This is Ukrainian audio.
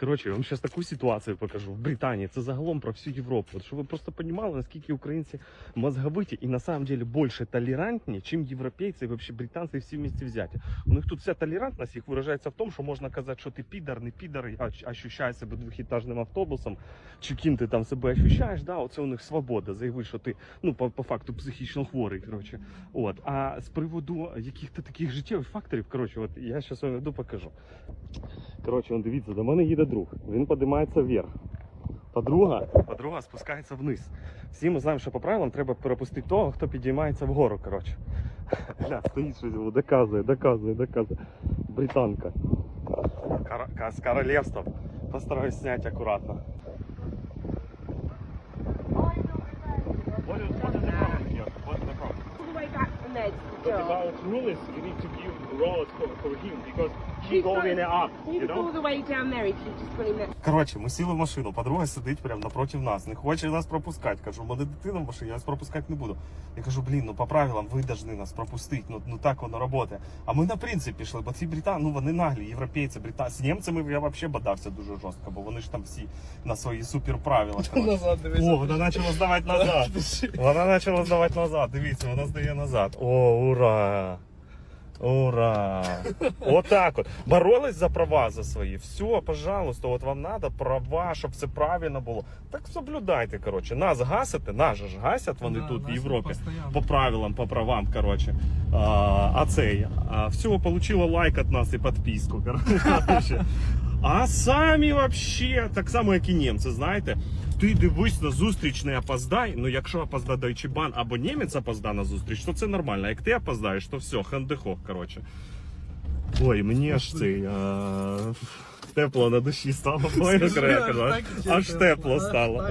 Коротше, я вам зараз таку ситуацію покажу. В Британії це загалом про всю Європу. От щоб ви просто розуміли, наскільки українці мозговиті і на більше толерантні, чим європейці і вообще британці всі вместе взяті. У них тут вся толерантність їх виражається в тому, що можна казати, що ти підар, не підар, а ощ- ощущає себе двохітажним автобусом, чи ким ти там себе ощущаєш, да, оце у них свобода. Заяви, що ти ну по, по факту психічно хворий. Коротше. От. А з приводу яких-то таких життєвих факторів, коротше, от я зараз вам йду покажу. Коротше, он дивіться, до мене їде друг. Він піднімається вверх. Подруга, подруга спускається вниз. Всі ми знаємо, що по правилам треба перепустити того, хто підіймається вгору. Коротше. Гля, стоїть щось доказує, доказує, доказує. Британка. Кар... З королевства. Постараюсь зняти акуратно. Door. about rules, you need to give roads for, for him because he He's going up, you know? all the way down there. He could have just put him there. Коротше, ми сіли в машину, подруга сидить прямо напротив нас, не хоче нас пропускати. Кажу, мене дитина в машині, я вас пропускати не буду. Я кажу, блін, ну по правилам ви повинні нас пропустити, ну, ну так воно працює. А ми на принцип пішли, бо ці британці, ну вони наглі, європейці, британці. З німцями я взагалі бодався дуже жорстко, бо вони ж там всі на свої суперправила. коротше. Назад дивися. О, вона почала здавати назад. Вона почала здавати назад. Дивіться, вона здає назад. О, ура! Ура! Ура! Отак от. Боролись за права за свої. Все, пожалуйста, от вам треба права, щоб це правильно було. Так соблюдайте, коротше. Нас гасите, нас же ж гасять вони Да, тут в Європі. постоянно. По правилам, по правам, коротше. А, а цей. А, все, получила лайк від нас і підписку. Коротше. А самі вообще, так само, як і німці, знаєте, ти дивись на зустріч, не опоздай. Ну, якщо опозда Deutsche Bahn або німець опозда на зустріч, то це нормально. Як ти опоздаєш, то все, хандехох, коротше. Ой, мені аж цей. А... Тепло на душі стало. Скажи, аж так аж тепло, стало.